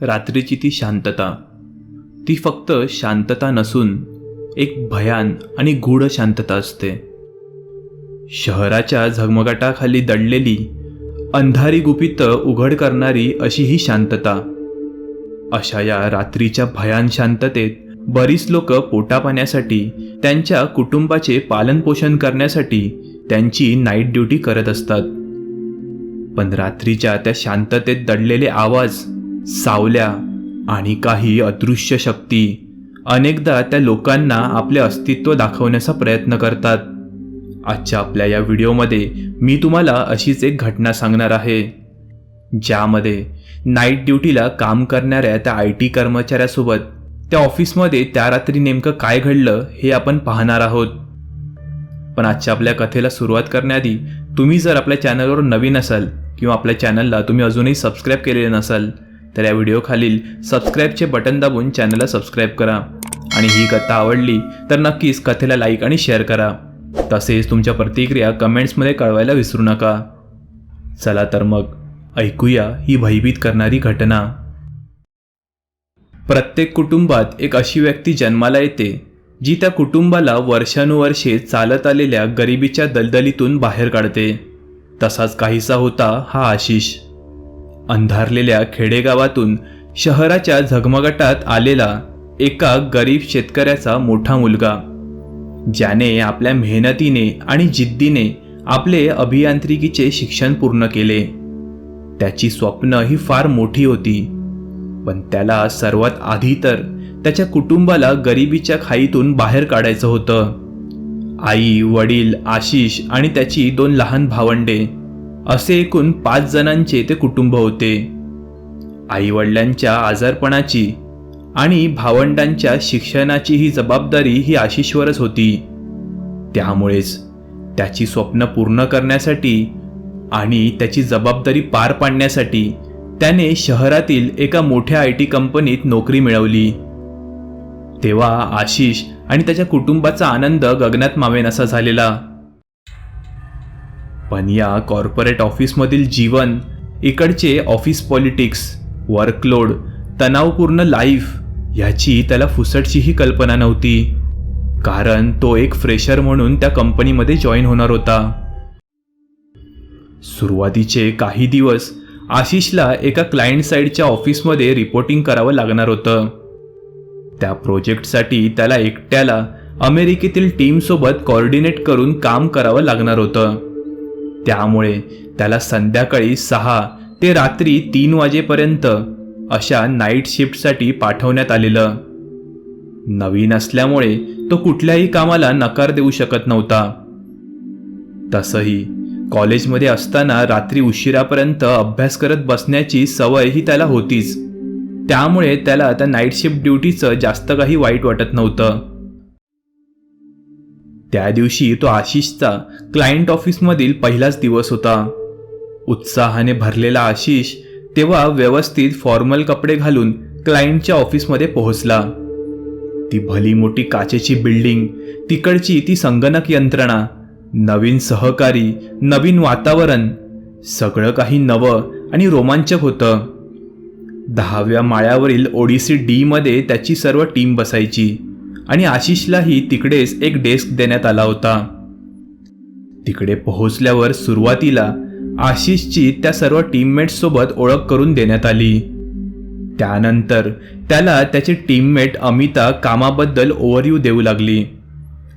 रात्रीची ती शांतता. ती फक्त शांतता नसून एक भयान आणि गूढ शांतता असते. शहराच्या झगमगाटाखाली दडलेली अंधारी गुपित उघड करणारी अशी ही शांतता. अशा या रात्रीच्या भयान शांततेत बरीच लोक पोटापाण्यासाठी त्यांच्या कुटुंबाचे पालनपोषण करण्यासाठी त्यांची नाईट ड्युटी करत असतात. पण रात्रीच्या त्या शांततेत दडलेले आवाज सावल्या आणि काही अदृश्य शक्ती अनेकदा त्या लोकांना आपले अस्तित्व दाखवण्याचा प्रयत्न करतात. आजच्या आपल्या या व्हिडिओमध्ये मी तुम्हाला अशीच एक घटना सांगणार आहे ज्यामध्ये नाईट ड्युटीला काम करणाऱ्या त्या आय टी कर्मचाऱ्यासोबत त्या ऑफिसमध्ये त्या रात्री नेमकं काय घडलं हे आपण पाहणार आहोत. पण आजच्या आपल्या कथेला सुरुवात करण्याआधी तुम्ही जर आपल्या चॅनलवर नवीन असाल किंवा आपल्या चॅनलला तुम्ही अजूनही सबस्क्राईब केलेले नसाल तर या व्हिडिओखालील सबस्क्राईबचे बटन दाबून चॅनलला सबस्क्राईब करा. आणि ही कथा आवडली तर नक्कीच कथेला लाईक आणि शेअर करा. तसेच तुमच्या प्रतिक्रिया कमेंट्समध्ये कळवायला विसरू नका. चला तर मग ऐकूया ही भयभीत करणारी घटना. प्रत्येक कुटुंबात एक अशी व्यक्ती जन्माला येते जी त्या कुटुंबाला वर्षानुवर्षे चालत आलेल्या गरिबीच्या दलदलीतून बाहेर काढते. तसाच काहीसा होता हा आशिष. अंधारलेल्या खेडेगावातून शहराच्या झगमगाटात आलेला एका गरीब शेतकऱ्याचा मोठा मुलगा. ज्याने आपल्या मेहनतीने आणि जिद्दीने आपले अभियांत्रिकीचे शिक्षण पूर्ण केले. त्याची स्वप्न ही फार मोठी होती. पण त्याला सर्वात आधी तर त्याच्या कुटुंबाला गरिबीच्या खाईतून बाहेर काढायचं होतं. आई वडील आशिष आणि त्याची दोन लहान भावंडे असे एकूण पाच जणांचे ते कुटुंब होते. आईवडिलांच्या आजारपणाची आणि भावंडांच्या शिक्षणाची ही जबाबदारी ही आशिषवरच होती. त्यामुळेच त्याची स्वप्न पूर्ण करण्यासाठी आणि त्याची जबाबदारी पार पाडण्यासाठी त्याने शहरातील एका मोठ्या आय टी कंपनीत नोकरी मिळवली. तेव्हा आशिष आणि त्याच्या कुटुंबाचा आनंद गगनात मावेन असा झालेला. पण या कॉर्पोरेट ऑफिसमधील जीवन इकडचे ऑफिस पॉलिटिक्स वर्कलोड तणावपूर्ण लाईफ ह्याची त्याला फुसटचीही कल्पना नव्हती. कारण तो एक फ्रेशर म्हणून त्या कंपनीमध्ये जॉईन होणार होता. सुरुवातीचे काही दिवस आशिषला एका क्लायंट साईडच्या ऑफिसमध्ये रिपोर्टिंग करावं लागणार होतं. त्या प्रोजेक्टसाठी त्याला एकट्याला अमेरिकेतील टीमसोबत कॉर्डिनेट करून काम करावं लागणार होतं. त्यामुळे त्याला संध्याकाळी सहा ते रात्री तीन वाजेपर्यंत अशा नाईट शिफ्टसाठी पाठवण्यात आलेलं. नवीन असल्यामुळे तो कुठल्याही कामाला नकार देऊ शकत नव्हता. तसंही कॉलेजमध्ये असताना रात्री उशिरापर्यंत अभ्यास करत बसण्याची सवय ही त्याला होतीच. त्यामुळे त्याला त्या नाईट शिफ्ट ड्युटीचं जास्त काही वाईट वाटत नव्हतं. त्या दिवशी तो आशिषचा क्लायंट ऑफिसमधील पहिलाच दिवस होता. उत्साहाने भरलेला आशिष तेव्हा व्यवस्थित फॉर्मल कपडे घालून क्लायंटच्या ऑफिसमध्ये पोहोचला. ती भली मोठी काचेची बिल्डिंग तिकडची ती संगणक यंत्रणा नवीन सहकारी नवीन वातावरण सगळं काही नवं आणि रोमांचक होतं. दहाव्या माळ्यावरील ओडिसी डी मध्ये त्याची सर्व टीम बसायची. आणि आशिषलाही तिकडेच एक डेस्क देण्यात आला होता. तिकडे पोहोचल्यावर सुरुवातीला आशिषची त्या सर्व टीममेट्ससोबत ओळख करून देण्यात आली. त्यानंतर त्याला त्याची टीममेट अमिता कामाबद्दल ओव्हरव्ह्यू देऊ लागली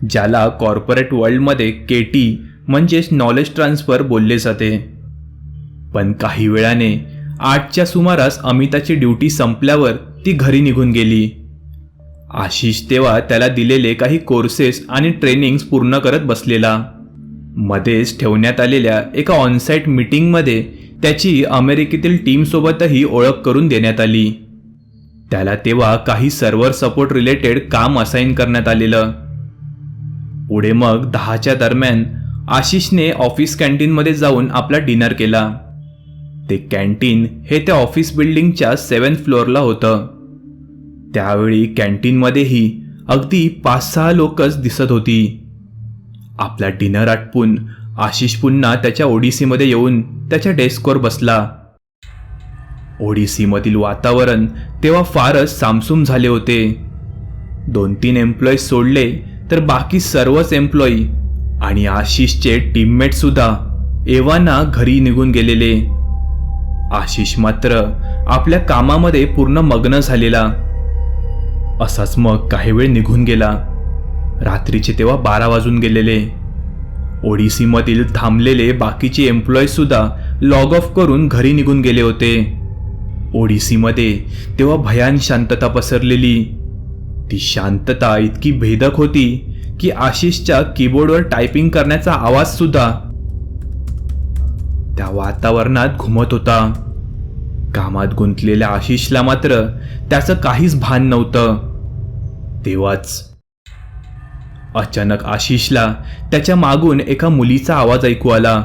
ज्याला कॉर्पोरेट वर्ल्डमध्ये के टी म्हणजेच नॉलेज ट्रान्सफर बोलले जाते. पण काही वेळाने आठच्या सुमारास अमिताची ड्युटी संपल्यावर ती घरी निघून गेली. आशिष तेव्हा त्याला दिलेले काही कोर्सेस आणि ट्रेनिंग्स पूर्ण करत बसलेला. मध्येच ठेवण्यात आलेल्या एका ऑनसाईट मीटिंगमध्ये त्याची अमेरिकेतील टीमसोबतही ओळख करून देण्यात आली. त्याला तेव्हा काही सर्व्हर सपोर्ट रिलेटेड काम असाइन करण्यात आलेलं. पुढे मग दहाच्या दरम्यान आशिषने ऑफिस कॅन्टीनमध्ये जाऊन आपला डिनर केला. ते कॅन्टीन हे त्या ऑफिस बिल्डिंगच्या सेवन्थ फ्लोअरला होतं. त्यावेळी कॅन्टीनमध्येही अगदी पाच सहा लोकच दिसत होती. आपला डिनर आटपून आशिष पुन्हा त्याच्या ओडिसीमध्ये येऊन त्याच्या डेस्कवर बसला. ओडिसीमधील वातावरण तेव्हा फारच सामसूम झाले होते. दोन तीन एम्प्लॉई सोडले तर बाकी सर्वच एम्प्लॉई आणि आशिषचे टीममेट सुद्धा एव्हाना घरी निघून गेलेले. आशिष मात्र आपल्या कामामध्ये पूर्ण मग्न झालेला. असाच मग काही वेळ निघून गेला. रात्रीचे तेव्हा बारा वाजून गेलेले. ओडिसीमधील थांबलेले बाकीचे एम्प्लॉईजसुद्धा लॉग ऑफ करून घरी निघून गेले होते. ओडिसीमध्ये तेव्हा भयान शांतता पसरलेली. ती शांतता इतकी भेदक होती की आशिषच्या कीबोर्डवर टायपिंग करण्याचा आवाजसुद्धा त्या वातावरणात घुमत होता. कामात गुंतलेल्या आशिषला मात्र त्याचं काहीच भान नव्हतं. तेव्हाच अचानक आशिषला त्याच्या मागून एका मुलीचा आवाज ऐकू आला.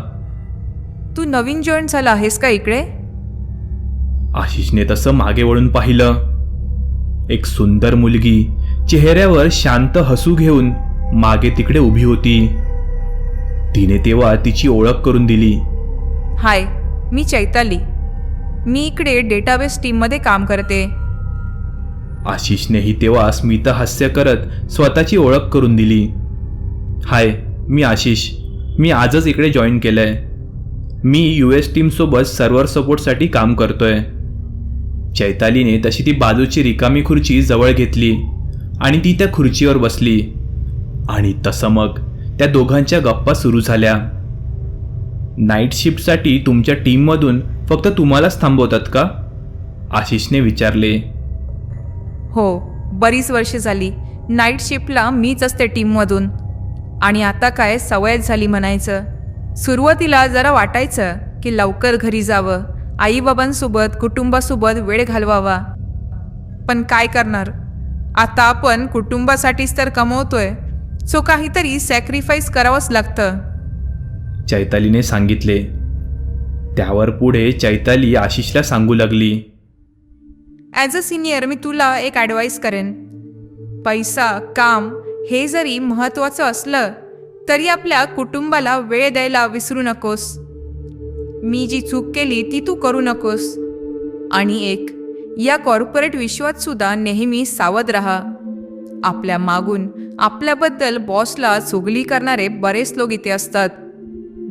तू नवीन जॉईन झाला आहेस का इकडे? आशिषने तसं मागे वळून पाहिलं. एक सुंदर मुलगी चेहऱ्यावर शांत हसू घेऊन मागे तिकडे उभी होती. तिने तेव्हा तिची ओळख करून दिली. हाय मी चैताली. मी इकडे डेटाबेस टीममध्ये काम करते. आशिषनेही तेव्हा स्मित हास्य करत स्वतःची ओळख करून दिली. हाय मी आशिष. मी आजच इकडे जॉईन केलंय. मी यू एस टीमसोबत सर्व्हर सपोर्टसाठी काम करतोय. चैतालीने तशी ती बाजूची रिकामी खुर्ची जवळ घेतली आणि ती त्या खुर्चीवर बसली. आणि तसं मग त्या दोघांच्या गप्पा सुरू झाल्या. नाईट शिफ्टसाठी तुमच्या टीममधून फक्त तुम्हालाच थांबवतात का? आशिषने विचारले. हो बरीच वर्ष झाली. नाईट शिफ्टला मीच असते टीममधून. आणि आता काय सवयच झाली म्हणायचं. सुरुवातीला जरा वाटायचं की लवकर घरी जावं. आईबाबांसोबत कुटुंबासोबत वेळ घालवावा. पण काय करणार? आता आपण कुटुंबासाठीच तर कमवतोय. सो काहीतरी सॅक्रिफाईस करावंच लागतं. चैतालीने सांगितले. त्यावर पुढे चैताली आशिषला सांगू लागली ॲज अ सिनियर मी तुला एक ॲडवाईस करेन. पैसा काम हे जरी महत्त्वाचं असलं तरी आपल्या कुटुंबाला वेळ द्यायला विसरू नकोस. मी जी चूक केली ती तू करू नकोस. आणि एक या कॉर्पोरेट विश्वात सुद्धा नेहमी सावध राहा. आपल्या मागून आपल्याबद्दल बॉसला चुगली करणारे बरेच लोक इथे असतात.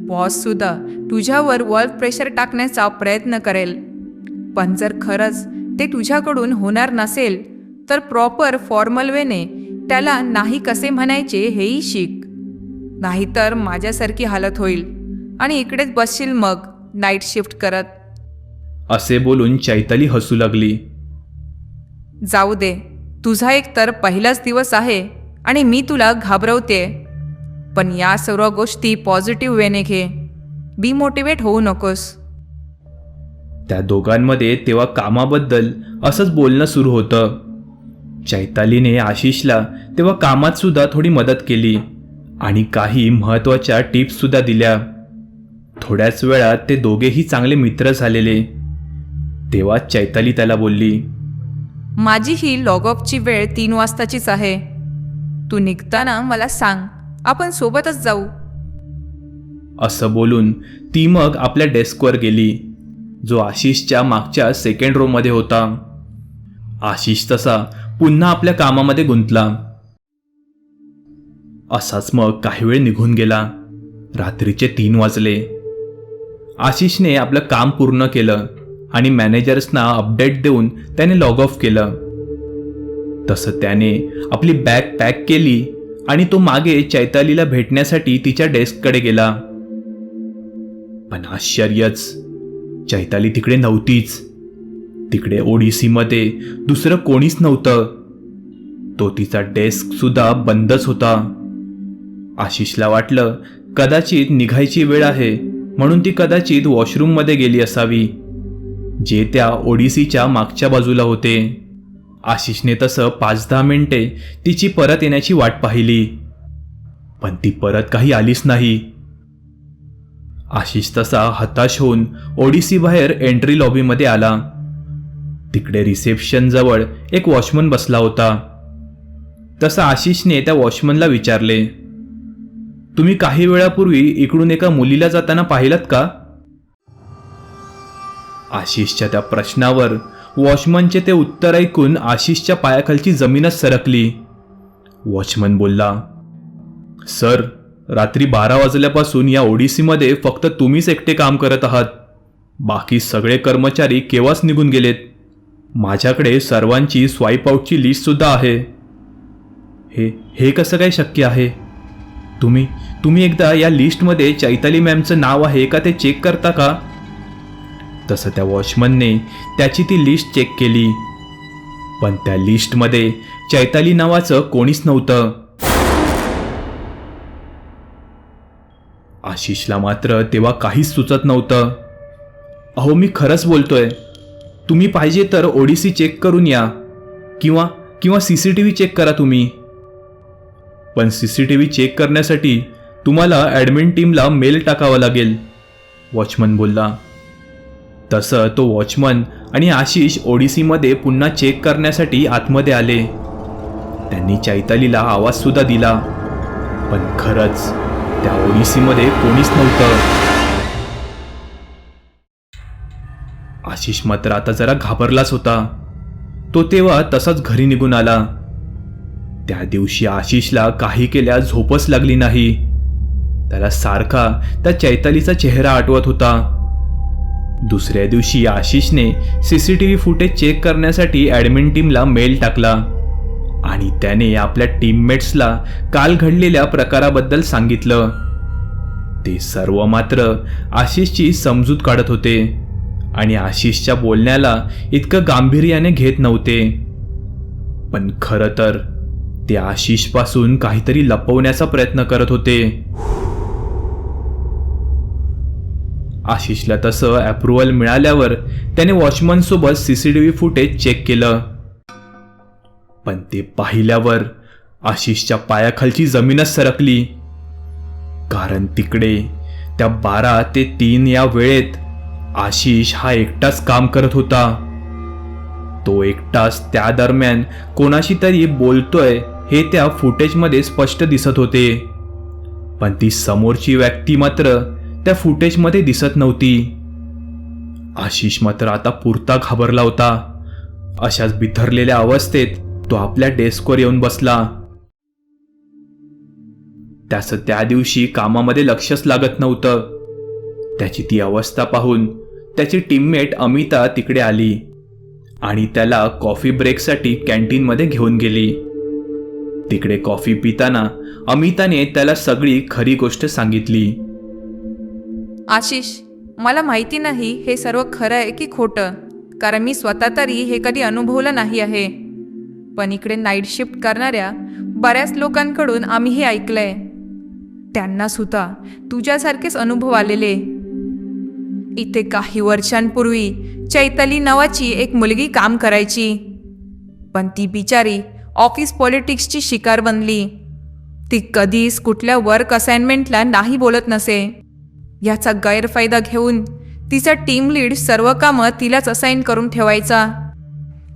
बॉससुद्धा तुझ्यावर वर्क प्रेशर टाकण्याचा प्रयत्न करेल. पण जर खरंच ते तुझ्याकडून होणार नसेल तर प्रॉपर फॉर्मल वेने त्याला नाही कसे म्हणायचे हेही शिक. नाहीतर माझ्यासारखी हालत होईल आणि इकडेच बसशील मग नाईट शिफ्ट करत. असे बोलून चैताली हसू लागली. जाऊ दे तुझा एक तर पहिलाच दिवस आहे आणि मी तुला घाबरवते पण या सर्व गोष्टी पॉझिटिव्ह वेने घे. बी मोटिवेट होऊ नकोस. त्या दोघांमध्ये तेव्हा कामाबद्दल असंच बोलणं सुरू होतं. चैतालीने आशिषला तेव्हा कामात सुद्धा थोडी मदत केली आणि काही महत्त्वाच्या टिप्स सुद्धा दिल्या. थोड्याच वेळात ते दोघेही चांगले मित्र झालेले. तेव्हा चैताली त्याला बोलली माझी ही लॉग ऑफची वेळ तीन वाजताचीच आहे. तू निघताना मला सांग आपण सोबतच जाऊ. असं बोलून ती मग आपल्या डेस्कवर गेली. जो आशिषच्या मागच्या सेकंड रोमध्ये होता. आशिष तसा पुन्हा आपल्या कामामध्ये गुंतला. असाच मग काही वेळ निघून गेला. रात्रीचे तीन वाजले. आशिषने आपलं काम पूर्ण केलं आणि मॅनेजर्सना अपडेट देऊन त्याने लॉग ऑफ केलं. तसं त्याने आपली बॅग पॅक केली आणि तो मागे चैतालीला भेटण्यासाठी तिच्या डेस्ककडे गेला. पण आश्चर्यच चैताली तिकडे नव्हतीच. तिकडे ओडिसीमध्ये दुसरं कोणीच नव्हतं. तो तिचा डेस्क सुद्धा बंदच होता. आशिषला वाटलं कदाचित निघायची वेळ आहे म्हणून ती कदाचित वॉशरूममध्ये गेली असावी. जे त्या ओडिसीच्या मागच्या बाजूला होते. आशिषने तसं पाच दहा मिनिटे तिची परत येण्याची वाट पाहिली. पण ती परत काही आलीच नाही. आशिष तसा हताश होऊन ओडिसी बाहेर एंट्री लॉबीमध्ये आला. तिकडे रिसेप्शन जवळ एक वॉचमन बसला होता. तसा आशिषने त्या वॉचमनला विचारले तुम्ही काही वेळापूर्वी इकडून एका मुलीला जाताना पाहिलात का? आशिषच्या त्या प्रश्नावर वॉचमनचे ते उत्तर ऐकून आशिषच्या पायाखालची जमीनच सरकली. वॉचमन बोलला सर रात्री बारा वाजल्यापासून या ओडिसीमध्ये फक्त तुम्हीच एकटे काम करत आहात. बाकी सगळे कर्मचारी केव्हाच निघून गेलेत? माझ्याकडे सर्वांची स्वाईप आऊटची लिस्टसुद्धा आहे. हे हे कसं काय शक्य आहे? तुम्ही तुम्ही एकदा या लिस्टमध्ये चैताली मॅमचं नाव आहे का ते चेक करता का? तसं त्या वॉचमनने त्याची ती लिस्ट चेक केली. पण त्या लिस्टमध्ये चैताली नावाचं कोणीच नव्हतं. आशिषला मात्र तेव्हा काहीच सुचत नव्हतं. अहो मी खरंच बोलतोय. तुम्ही पाहिजे तर ओडिसी चेक करून या. किंवा किंवा C C T V check करा तुम्ही. पण C C T V check करण्यासाठी तुम्हाला ॲडमिन टीमला मेल टाकावा लागेल. वॉचमन बोलला. तसं तो वॉचमन आणि आशिष ओडिसीमध्ये पुन्हा चेक करण्यासाठी आतमध्ये आले. त्यांनी चैतालीला आवाजसुद्धा दिला. पण खरंच त्या ओडिसीमध्ये कोणीच नव्हतं. आशिष मात्र आता जरा घाबरलाच होता. तो तेव्हा तसाच घरी निघून आला. त्या दिवशी आशिषला काही केल्या झोपच लागली नाही. त्याला सारखा त्या चैतालीचा चेहरा आठवत होता. दुसऱ्या दिवशी आशिषने सीसीटीव्ही फुटेज चेक करण्यासाठी ॲडमिन टीमला मेल टाकला. आणि त्याने आपल्या टीममेट्सला काल घडलेल्या प्रकाराबद्दल सांगितलं. ते सर्व मात्र आशिषची समजूत काढत होते आणि आशिषच्या बोलण्याला इतकं गांभीर्याने घेत नव्हते. पण खरं तर ते आशिषपासून काहीतरी लपवण्याचा प्रयत्न करत होते. आशिषला तसं अप्रुव्हल मिळाल्यावर त्याने वॉचमनसोबत C C T V footage check केलं. पण ते पाहिल्यावर आशिषच्या पायाखालची जमीनच सरकली. कारण तिकडे त्या बारा ते तीन या वेळेत आशिष हा एकटाच काम करत होता. तो एकटाच त्या दरम्यान कोणाशी तरी बोलतोय हे त्या फुटेजमध्ये स्पष्ट दिसत होते. पण ती समोरची व्यक्ती मात्र त्या फुटेजमध्ये दिसत नव्हती. आशिष मात्र आता पुरता घाबरला होता. अशाच बिथरलेल्या अवस्थेत तो आपल्या डेस्कवर येऊन बसला. त्याचं त्या दिवशी कामामध्ये लक्षच लागत नव्हतं. त्याची ती अवस्था पाहून त्याची टीममेट अमिता तिकडे आली आणि त्याला कॉफी ब्रेकसाठी कॅन्टीनमध्ये घेऊन गेली. तिकडे कॉफी पिताना अमिताने त्याला सगळी खरी गोष्ट सांगितली. आशिष मला माहिती नाही हे सर्व खरं आहे की खोटं कारण मी स्वतः तरी हे कधी अनुभवलं नाही आहे. पण इकडे नाईट शिफ्ट करणाऱ्या बऱ्याच लोकांकडून आम्ही हे ऐकलंय. त्यांना सुद्धा तुझ्यासारखेच अनुभव आलेले. इथे काही वर्षांपूर्वी चैताली नावाची एक मुलगी काम करायची. पण ती बिचारी ऑफिस पॉलिटिक्सची शिकार बनली. ती कधीच कुठल्या वर्क असाइनमेंटला नाही बोलत नसे. याचा गैरफायदा घेऊन तिचा टीम लीड सर्व कामं तिलाच असाइन करून ठेवायचा.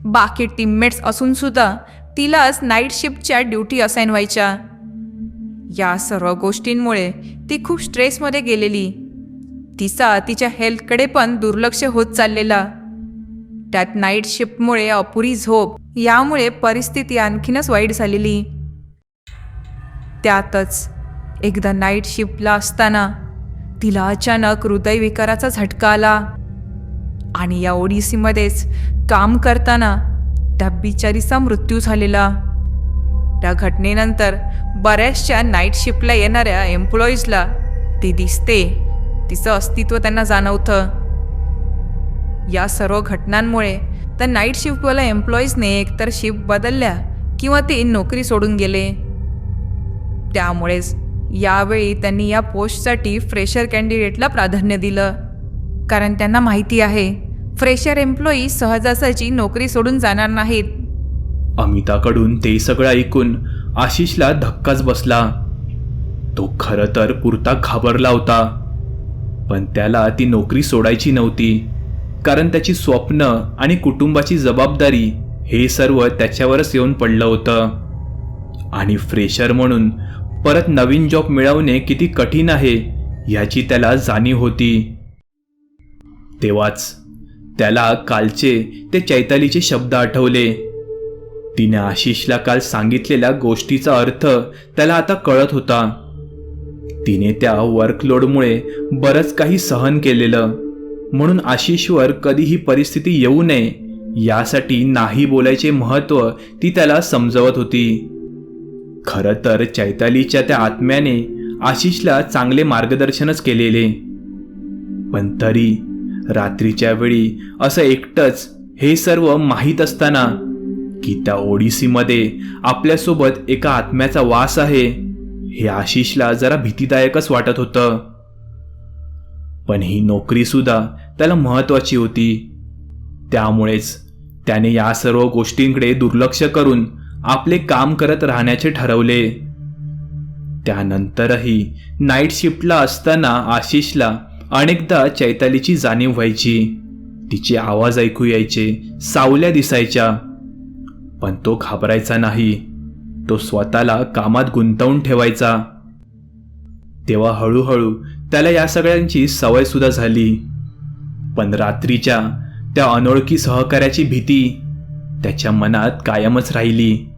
बाकी टीममेट्स असून सुद्धा तिलाच नाईट शिफ्टच्या ड्युटी असाईन व्हायच्या. या सर्व गोष्टींमुळे ती खूप स्ट्रेसमध्ये गेलेली. तिचा तिच्या हेल्थकडे पण दुर्लक्ष होत चाललेला. त्यात नाईट शिफ्टमुळे अपुरी झोप यामुळे परिस्थिती आणखीनच वाईट झालेली. त्यातच एकदा नाईट शिफ्टला असताना तिला अचानक हृदयविकाराचा झटका आला. आणि या ओडिसीमध्येच काम करताना त्या बिचारीचा मृत्यू झालेला. त्या घटनेनंतर बऱ्याचशा नाईट शिफ्टला येणाऱ्या एम्प्लॉईजला ती दिसते तिचं अस्तित्व त्यांना जाणवतं. या सर्व घटनांमुळे त्या नाईट शिफ्टवाल्या एम्प्लॉईजने एकतर शिफ्ट बदलल्या किंवा ते नोकरी सोडून गेले. त्यामुळेच यावेळी त्यांनी या पोस्टसाठी फ्रेशर कॅन्डिडेटला प्राधान्य दिलं. कारण त्यांना माहिती आहे फ्रेशर एम्प्लॉई सहजासहजी नोकरी सोडून जाणार नाहीत. अमिताकडून ते सगळं ऐकून आशिषला धक्काच बसला. तो खरं तर पुरता घाबरला होता पण त्याला ती नोकरी सोडायची नव्हती कारण त्याची स्वप्न आणि कुटुंबाची जबाबदारी हे सर्व त्याच्यावरच येऊन पडलं होतं. आणि फ्रेशर म्हणून परत नवीन जॉब मिळवणे किती कठीण आहे याची त्याला जाणीव होती. तेव्हाच त्याला कालचे ते चैतालीचे शब्द आठवले. तिने आशिषला काल सांगितलेल्या गोष्टीचा अर्थ त्याला आता कळत होता. तिने त्या वर्कलोडमुळे बरंच काही सहन केलेलं. म्हणून आशिषवर कधी ही परिस्थिती येऊ नये यासाठी नाही बोलायचे महत्त्व ती त्याला समजवत होती. खरं तर चैतालीच्या त्या आत्म्याने आशिषला चांगले मार्गदर्शनच केलेले. पण तरी रात्रीच्या वेळी असं एकटंच हे सर्व माहीत असताना की त्या ओडिसीमध्ये आपल्यासोबत एका आत्म्याचा वास आहे. हे आशिषला जरा भीतीदायकच वाटत होतं. पण ही नोकरीसुद्धा त्याला महत्वाची होती. त्यामुळेच त्याने या सर्व गोष्टींकडे दुर्लक्ष करून आपले काम करत राहण्याचे ठरवले. त्यानंतरही नाईट शिफ्टला असताना आशिषला अनेकदा चैतालीची जाणीव व्हायची. तिचे आवाज ऐकू यायचे सावल्या दिसायच्या. पण तो घाबरायचा नाही. तो स्वतःला कामात गुंतवून ठेवायचा. तेव्हा हळूहळू त्याला या सगळ्यांची सवय सुद्धा झाली. पण रात्रीच्या त्या अनोळखी सहकार्याची भीती त्याच्या मनात कायमच राहिली.